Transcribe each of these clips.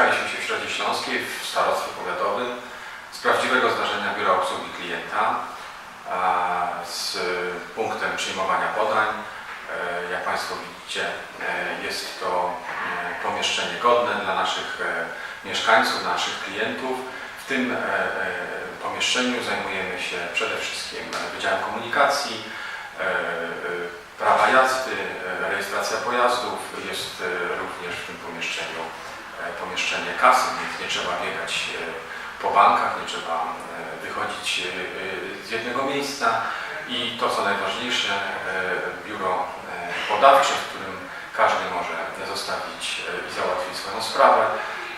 Spotkaliśmy się w Środzie Śląskiej w Starostwie Powiatowym z prawdziwego zdarzenia Biura Obsługi Klienta z punktem przyjmowania podań. E, Jak Państwo widzicie, e, jest to e, pomieszczenie godne dla naszych mieszkańców, naszych klientów. W tym pomieszczeniu zajmujemy się przede wszystkim Wydziałem Komunikacji, prawa jazdy, rejestracja pojazdów. Jest również w tym pomieszczeniu pomieszczenie kasy, więc nie trzeba biegać e, po bankach, nie trzeba e, wychodzić e, e, z jednego miejsca. I to, co najważniejsze, e, biuro e, podawcze, w którym każdy może zostawić e, i załatwić swoją sprawę.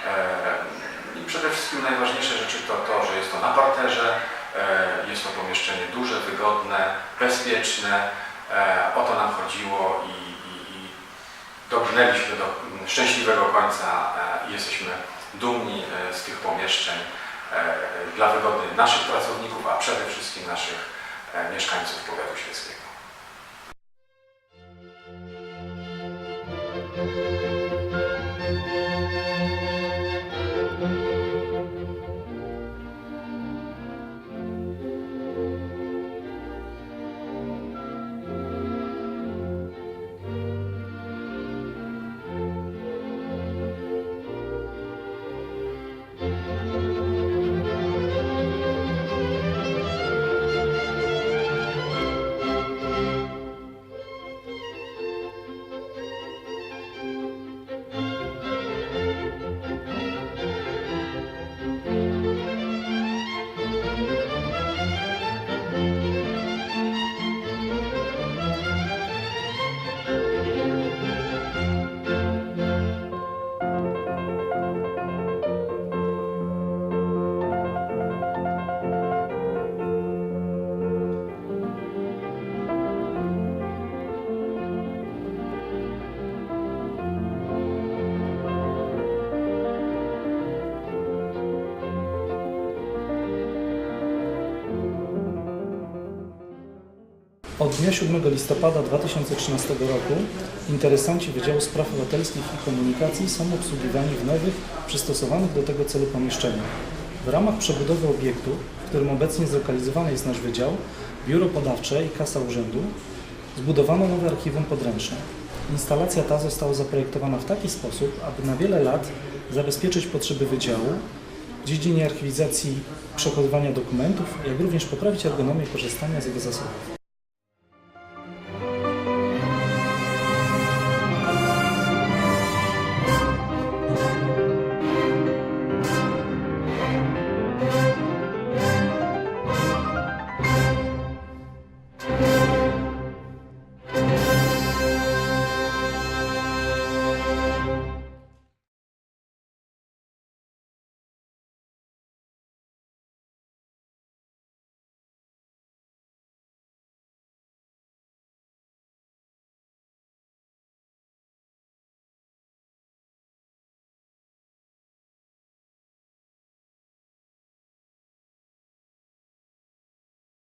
E, I przede wszystkim najważniejsze rzeczy to to, że jest to na parterze, e, jest to pomieszczenie duże, wygodne, bezpieczne. E, O to nam chodziło i dobrnęliśmy do szczęśliwego końca e, i jesteśmy dumni e, z tych pomieszczeń e, dla wygody naszych pracowników, a przede wszystkim naszych mieszkańców powiatu świeckiego. Od dnia 7 listopada 2013 roku interesanci Wydziału Spraw Obywatelskich i Komunikacji są obsługiwani w nowych, przystosowanych do tego celu pomieszczeniach. W ramach przebudowy obiektu, w którym obecnie zlokalizowany jest nasz wydział, biuro podawcze i kasa urzędu, zbudowano nowe archiwum podręczne. Instalacja ta została zaprojektowana w taki sposób, aby na wiele lat zabezpieczyć potrzeby wydziału w dziedzinie archiwizacji przechowywania dokumentów, jak również poprawić ergonomię korzystania z jego zasobów.